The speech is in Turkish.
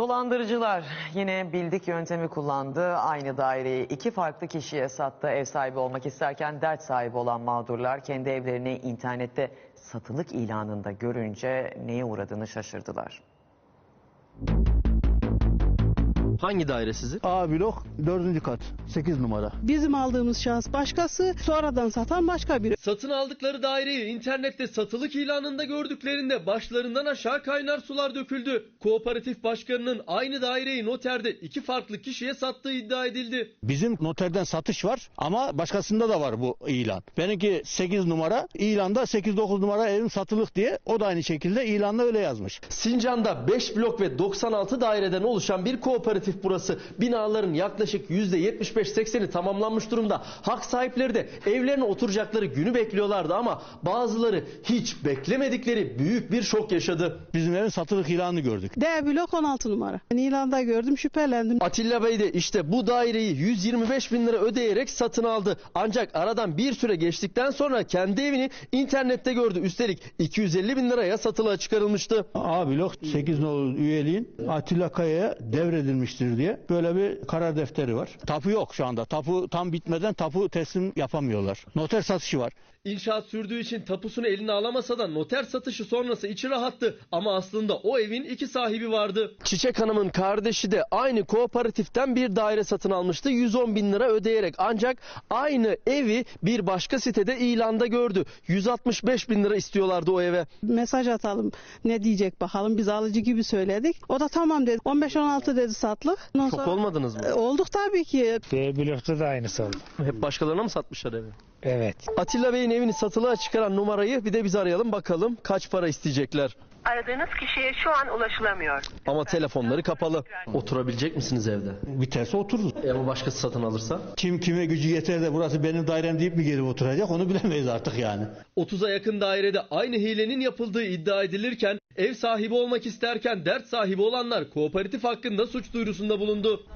Dolandırıcılar yine bildik yöntemi kullandı. Aynı daireyi iki farklı kişiye sattı. Ev sahibi olmak isterken dert sahibi olan mağdurlar kendi evlerini internette satılık ilanında görünce neye uğradığını şaşırdılar. Hangi daire sizin? A blok 4. kat 8 numara. Bizim aldığımız şahıs başkası, sonradan satan başka biri. Satın aldıkları daireyi internette satılık ilanında gördüklerinde başlarından aşağı kaynar sular döküldü. Kooperatif başkanının aynı daireyi noterde iki farklı kişiye sattığı iddia edildi. Bizim noterden satış var ama başkasında da var bu ilan. Benimki 8 numara ilanda 8-9 numara evim satılık diye o da aynı şekilde ilanda öyle yazmış. Sincan'da 5 blok ve 96 daireden oluşan bir kooperatif burası. Binaların yaklaşık %75-80'i tamamlanmış durumda. Hak sahipleri de evlerine oturacakları günü bekliyorlardı ama bazıları hiç beklemedikleri büyük bir şok yaşadı. Bizim evin satılık ilanını gördük. D blok 16 numara. İlanda gördüm şüphelendim. Atilla Bey de işte bu daireyi 125 bin lira ödeyerek satın aldı. Ancak aradan bir süre geçtikten sonra kendi evini internette gördü. Üstelik 250 bin liraya satılığa çıkarılmıştı. A blok 8 nolu üyeliğin Atilla Kaya'ya devredilmiştir diye böyle bir karar defteri var. Tapu yok şu anda. Tapu tam bitmeden tapu teslim yapamıyorlar. Noter satışı var. İnşaat sürdüğü için tapusunu eline alamasa da noter satışı sonrası içi rahattı. Ama aslında o evin iki sahibi vardı. Çiçek Hanım'ın kardeşi de aynı kooperatiften bir daire satın almıştı. 110 bin lira ödeyerek ancak aynı evi bir başka sitede ilanda gördü. 165 bin lira istiyorlardı o eve. Mesaj atalım ne diyecek bakalım biz alıcı gibi söyledik. O da tamam dedi. 15-16 dedi satlık. Ondan Şok sonra- olmadınız mı? E, Olduk tabii ki. D blokta da aynısı oldu. Hep başkalarına mı satmışlar evi? Evet. Atilla Bey'in evini satılığa çıkaran numarayı bir de biz arayalım bakalım kaç para isteyecekler. Aradığınız kişiye şu an ulaşılamıyor. Ama telefonları kapalı. Oturabilecek misiniz evde? Biterse otururuz. E ama başkası satın alırsa? Kim kime gücü yeter de burası benim dairem deyip mi gelip oturacak onu bilemeyiz artık yani. 30'a yakın dairede aynı hilenin yapıldığı iddia edilirken ev sahibi olmak isterken dert sahibi olanlar kooperatif hakkında suç duyurusunda bulundu.